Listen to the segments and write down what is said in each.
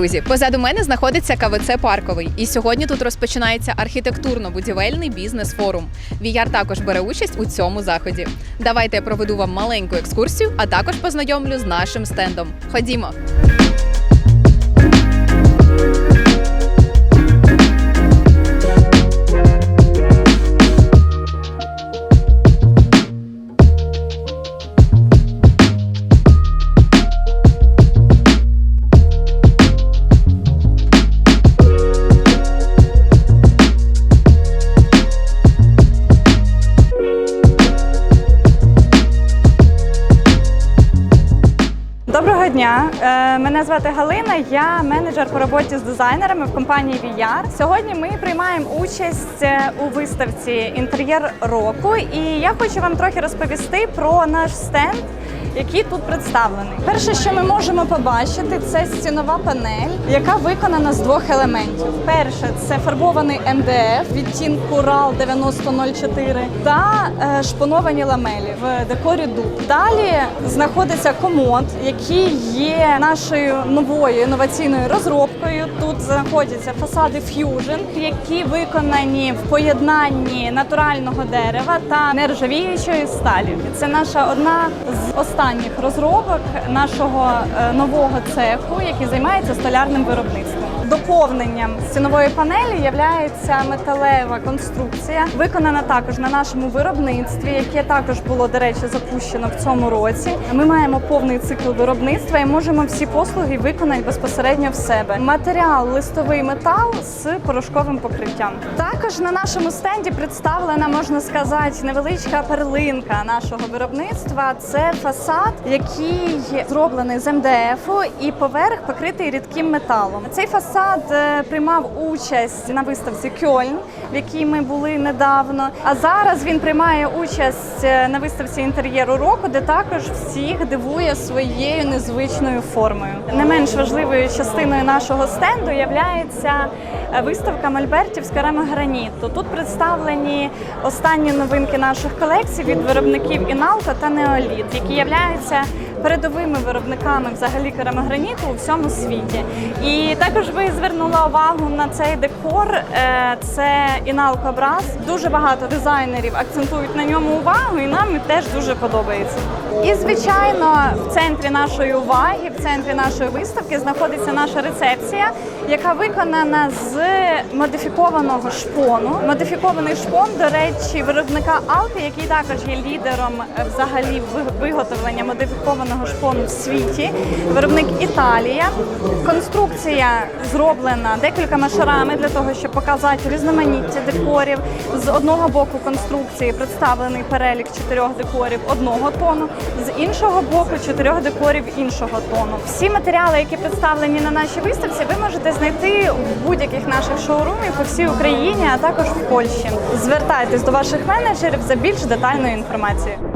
друзі! Позаду мене знаходиться КВЦ Парковий, і сьогодні тут розпочинається архітектурно-будівельний бізнес-форум. Віяр також бере участь у цьому заході. Давайте я проведу вам маленьку екскурсію, а також познайомлю з нашим стендом. Ходімо. uh, мене звати Галина. Я менеджер по роботі з дизайнерами в компанії VR. Сьогодні ми приймаємо участь е, у виставці інтер'єр року, і я хочу вам трохи розповісти про наш стенд. Який тут представлений. Перше, що ми можемо побачити, це стінова панель, яка виконана з двох елементів. Перше це фарбований МДФ відтінку RAL 9004 та е, шпоновані ламелі в декорі дуб. Далі знаходиться комод, який є нашою новою інноваційною розробкою. Тут знаходяться фасади Fusion, які виконані в поєднанні натурального дерева та нержавіючої сталі. Це наша одна з останніх розробок нашого е, нового цеху, який займається столярним виробництвом. Доповненням стінової панелі є металева конструкція, виконана також на нашому виробництві, яке також було, до речі, запущено в цьому році. Ми маємо повний цикл виробництва і можемо всі послуги виконати безпосередньо в себе. Матеріал листовий метал з порошковим покриттям. Також на нашому стенді представлена, можна сказати, невеличка перлинка нашого виробництва. Це фасад, який зроблений з МДФу і поверх покритий рідким металом. Цей фасад е, приймав участь на виставці Кьольн, в якій ми були недавно. А зараз він приймає участь е, на виставці інтер'єру року, де також всіх дивує своєю незвичною формою. Не менш важливою частиною нашого стенду є виставка Мольбертів з керамограніту. Тут представлені останні новинки наших колекцій від виробників Іналко та Неоліт, які являються передовими виробниками взагалі керамограніту у всьому світі. І також ви звернули увагу на цей декор. Е, Це Іналко Брас. Дуже багато дизайнерів акцентують на ньому увагу, і нам теж дуже подобається. І звичайно, в центрі нашої уваги, в центрі нашої виставки, знаходиться наша рецепція, яка виконана з модифікованого шпону. Модифікований шпон, до речі, виробника Алпі, який також є лідером взагалі виготовлення модифікованого шпону в світі. Виробник Італія. Конструкція зроблена декількома шарами для того, щоб показати різноманіття декорів. З одного боку конструкції представлений перелік чотирьох декорів одного тону, з іншого боку чотирьох декорів іншого тону. Всі матеріали, які представлені на нашій виставці, ви можете знайти в будь-яких наших шоурумів по всій Україні, а також в Польщі. Звертайтесь до ваших менеджерів за більш детальною інформацією.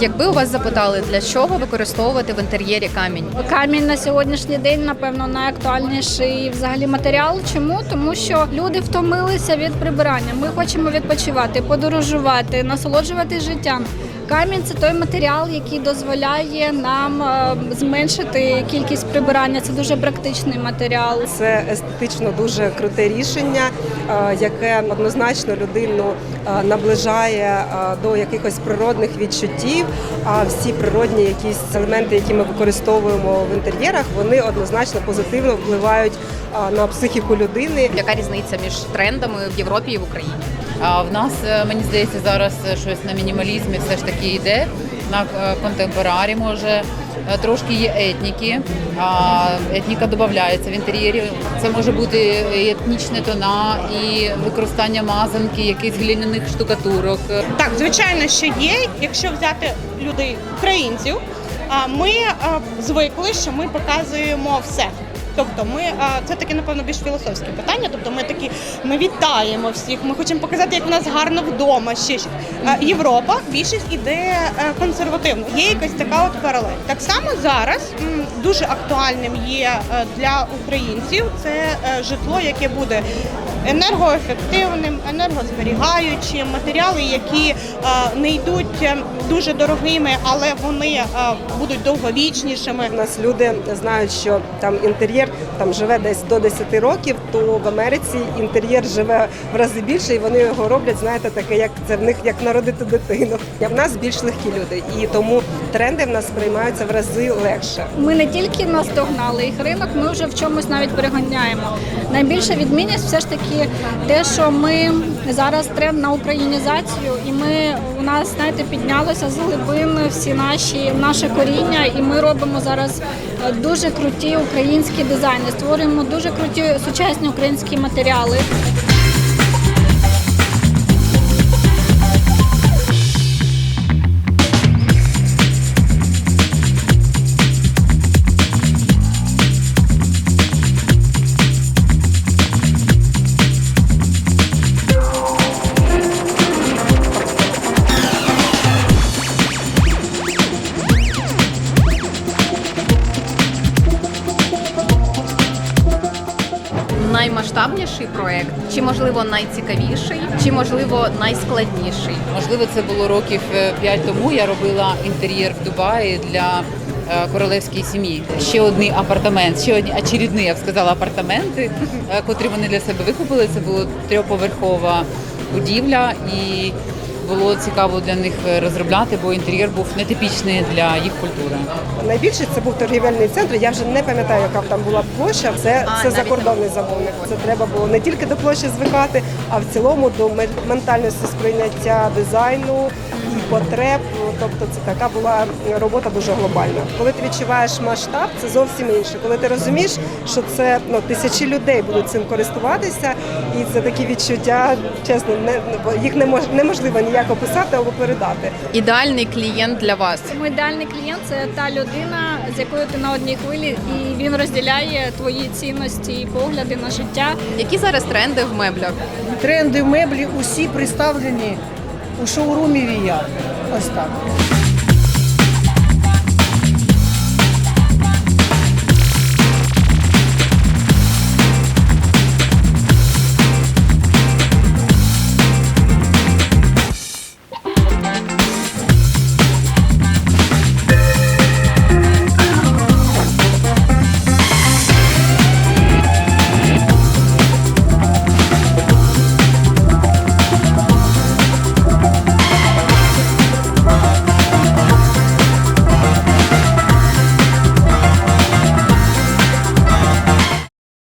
Якби у вас запитали, для чого використовувати в інтер'єрі камінь? Камінь на сьогоднішній день, напевно, найактуальніший взагалі матеріал. Чому? Тому що люди втомилися від прибирання. Ми хочемо відпочивати, подорожувати, насолоджувати життям. Камінь це той матеріал, який дозволяє нам е, зменшити кількість прибирання. Це дуже практичний матеріал. Це естетично дуже круте рішення, е, яке однозначно людину е, наближає до якихось природних відчуттів. А всі природні якісь елементи, які ми використовуємо в інтер'єрах, вони однозначно позитивно впливають на психіку людини. Яка різниця між трендами в Європі і в Україні? А в нас, е, мені здається, зараз щось на мінімалізмі все ж таки йде. На е, контемпорарі може Е, трошки є етніки. А етніка додається в інтер'єрі. Це може бути і етнічні тона, і використання мазанки, якихось глиняних штукатурок. Так, звичайно, що є. Якщо взяти людей, українців, а ми звикли, що ми показуємо все. Тобто, ми це таке, напевно, більш філософське питання. Тобто, ми такі ми вітаємо всіх. Ми хочемо показати, як у нас гарно вдома. Ще щось. Європа більшість іде е, консервативно. Є якась така от паралель. Так само зараз дуже актуальним є е, для українців це е, житло, яке буде енергоефективним, енергозберігаючим, матеріали, які е, не йдуть е, дуже дорогими, але вони е, будуть довговічнішими. У нас люди знають, що там інтер'єр там живе десь до 10 років, то в Америці інтер'єр живе в рази більше, і вони його роблять, знаєте, таке, як це в них як народити дитину. В нас більш легкі люди, і тому тренди в нас сприймаються в рази легше. Ми не тільки наздогнали їх ринок, ми вже в чомусь навіть переганяємо. Найбільша відмінність все ж таки те, що ми зараз тренд на українізацію, і ми у нас знаєте піднялося з глибин всі наші наше коріння, і ми робимо зараз е, дуже круті українські дизайни, створюємо дуже круті сучасні українські матеріали. Наймасштабніший проект, чи можливо найцікавіший, чи можливо найскладніший? Можливо, це було років 5 тому. Я робила інтер'єр в Дубаї для е, королевської сім'ї. Ще одний апартамент, ще одні очередні, я б сказала, апартаменти, е, котрі вони для себе викупили. Це була трьохповерхова будівля і. Було цікаво для них е, розробляти, бо інтер'єр був нетипічний для їх культури. Найбільше це був торгівельний центр. Я вже не пам'ятаю, яка там була площа. Це, А, це закордонний замовник. Це треба було не тільки до площі звикати, а в цілому до ме- ментальності сприйняття дизайну потреб. Тобто це така була робота дуже глобальна. Коли ти відчуваєш масштаб, це зовсім інше. Коли ти розумієш, що це ну, тисячі людей будуть цим користуватися, і це такі відчуття, чесно, не їх не мож, неможливо ніяк описати або передати. Ідеальний клієнт для вас. Тому ідеальний клієнт це та людина, з якою ти на одній хвилі, і він розділяє твої цінності і погляди на життя. Які зараз тренди в меблях? Тренди в меблі усі представлені у шоурумі Вія. Ось так.